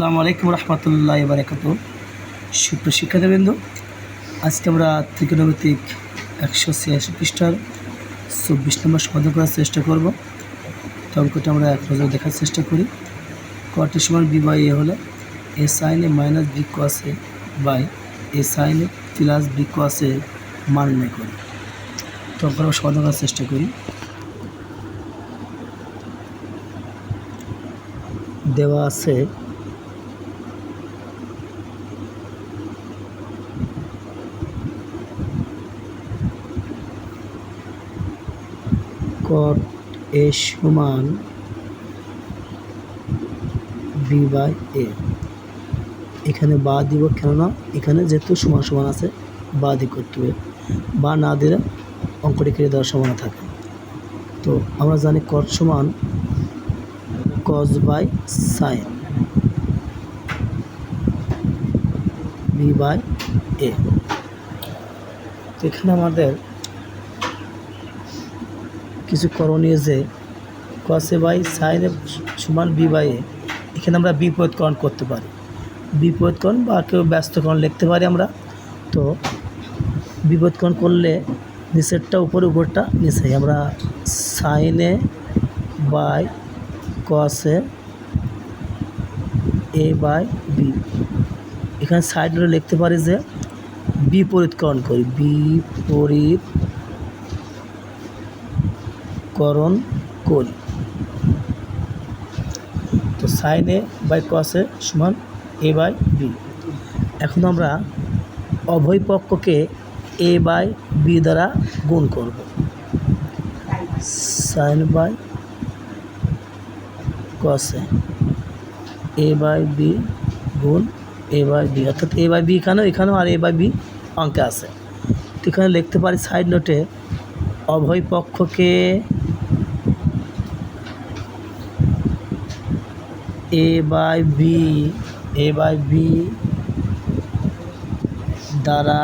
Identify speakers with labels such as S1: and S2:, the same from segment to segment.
S1: আসসালামু আলাইকুম রহমতুল্লাহ বারাকাত সুপ্রিয় শিক্ষার্থীবৃন্দ, আজকে আমরা ত্রিকোণমিতিক একশো ছিয়াশি পৃষ্ঠার চব্বিশ নম্বর সমাধান করার চেষ্টা করব। তো অঙ্কটা আমরা এক নজর দেখার চেষ্টা করি। কটি সমান বি বাই এ হলে এ সাইনে মাইনাস বি কসে বাই, এ সাইনে প্লাস বি কসে মান নির্ণয় করি। তো অঙ্কটা আমরা সমাধান করার চেষ্টা করি। দেওয়া আছে কট এ সমান বি বাই এ। এখানে বা দিব কেননা এখানে যেহেতু সমান সমান আছে, বা দিয়ে করতে বা না দিলে অঙ্কটি কেটে দেওয়ার সম্ভাবনা থাকে। তো আমরা জানি কট সমান cos by sine B by A. তো এখানে আমাদের কিছু করণীয় যে কসে বাই সাইনে সমান বি বাই এ। এখানে আমরা বিপরীতকরণ করতে পারি। বিপরীতকরণ বা কেউ ব্যস্তকরণ লিখতে পারি আমরা। তো বিপদকরণ করলে নিচেরটা, উপরে, উপরটা নিচে। আমরা সাইনে বাই কসে এ বাই বি। এখানে সাইড লিখতে পারি যে বিপরীতকরণ করি। বিপরীতকরণ করি। তো সাইন এ বাই কসে সমান এ বাই বি এখন আমরা অভয় পক্ষকে এ বাই বি দ্বারা গুণ করব। সাইন বাই কসে এ বাই বি গুণ এ বাই বি অর্থাৎ এ বাই বি এখানেও এখানেও আর এ বাই বি অঙ্কে আছে। তো এখানে লিখতে পারি সাইড নোটে অভয় পক্ষকে A by B A by B দ্বারা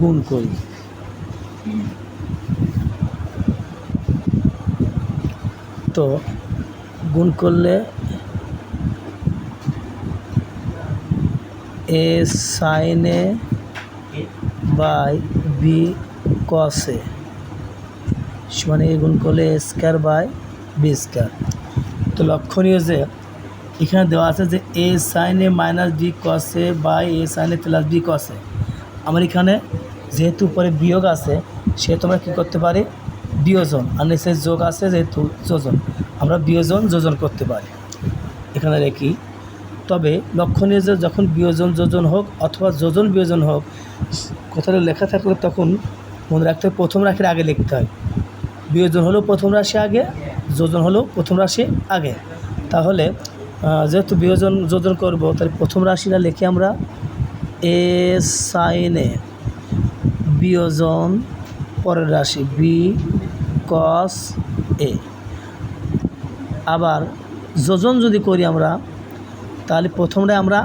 S1: গুণ করি। তো গুণ করলে এ সাইনে বাই বি কসে মানে গুণ করলে স্কোয়ার বাই বি স্কোয়ার তো লক্ষণীয় যে এখানে দেওয়া আছে যে এ সাইনে মাইনাস বি কসে বাই এ সাইনে প্লাস বি কসে আমার এখানে যেহেতু উপরে বিয়োগ আছে, সেহেতু আমরা কী করতে পারি? বিয়োজন। আর নিচে যোগ আছে যেহেতু যোজন। আমরা বিয়োজন, যোজন করতে পারি। এখানে রেখি। তবে লক্ষণীয় যে যখন বিয়োজন, যোজন হোক অথবা যোজন, বিয়োজন হোক, কথাটা লেখা থাকলে তখন মনে রাখতে প্রথম রাশির আগে লিখতে হয়। বিয়োজন হলেও প্রথম রাশি আগে, যোজন হলেও প্রথম রাশি আগে। তাহলে যেহেতু বিয়োজন, যোজন করব, তাহলে প্রথম রাশিটা লিখে আমরা এ সাইনে বিয়োজন পরের রাশি বি কস এ আবার যোজন যদি করি আমরা, তাহলে প্রথমটা আমরা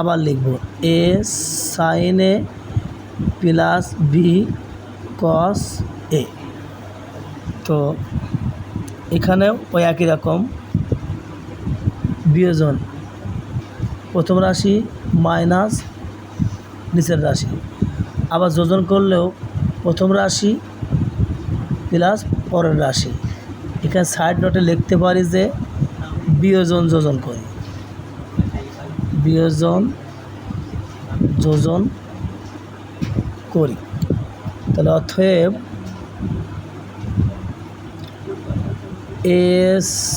S1: আবার লিখব এ সাইনে প্লাস বি কস এ তো এখানেও ওই একই রকম। বিয়োজন প্রথম রাশি মাইনাস নিচের রাশি। আবার যোজন করলেও প্রথম রাশি প্লাস পরের রাশি। এখানে সাইড নোটে লিখতে পারি যে বিয়োজন যোজন করি। বিয়োজন যোজন করি। তাহলে অতএব এ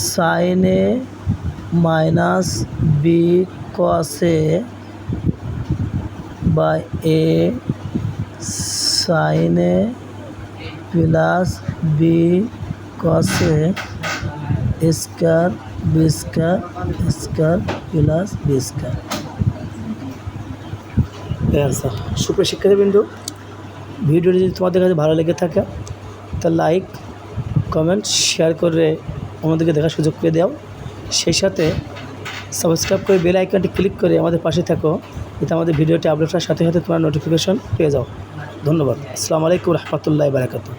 S1: সাইনে মাইনাস বি কসে বা এ সাইনে plus B কসে square B square square plus B square answer সুপ্রিয় শিক্ষার্থীবৃন্দু ভিডিওটি যদি তোমাদের কাছে ভালো লেগে থাকে তা লাইক কমেন্ট শেয়ার করে আমাদেরকে দেখার সুযোগ পেয়ে দাও। সেই সাথে সাবস্ক্রাইব করে বেল আইকনটি ক্লিক করে আমাদের পাশে থাকো এতে আমাদের ভিডিওটি আপলোড করার সাথে সাথে তোমার নোটিফিকেশন পেয়ে যাও। ধন্যবাদ। আসসালামু আলাইকুম রহমতুল্লাহ বারাকাতু